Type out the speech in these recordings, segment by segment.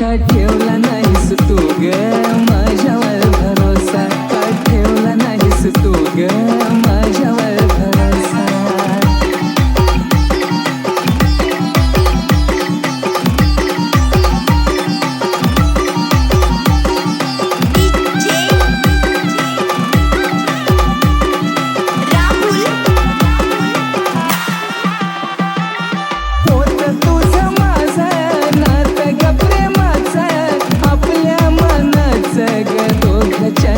का ठेवला नाहीस तू ग? माझ्यावर भरोसा का ठेवला नाहीस तू ग? माझ्यावर दोघाच्या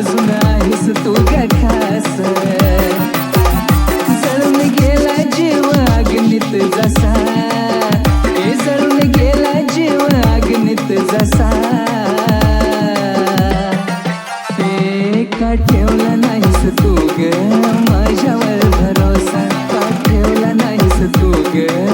अजून आहेस तू का खास. जळून गेला जीव अग्नित जसा. हे जळून गेला जीव अग्नित जसा. हे का ठेवला नाहीस तू ग? माझ्यावर भरोसा का ठेवला नाहीस तू ग?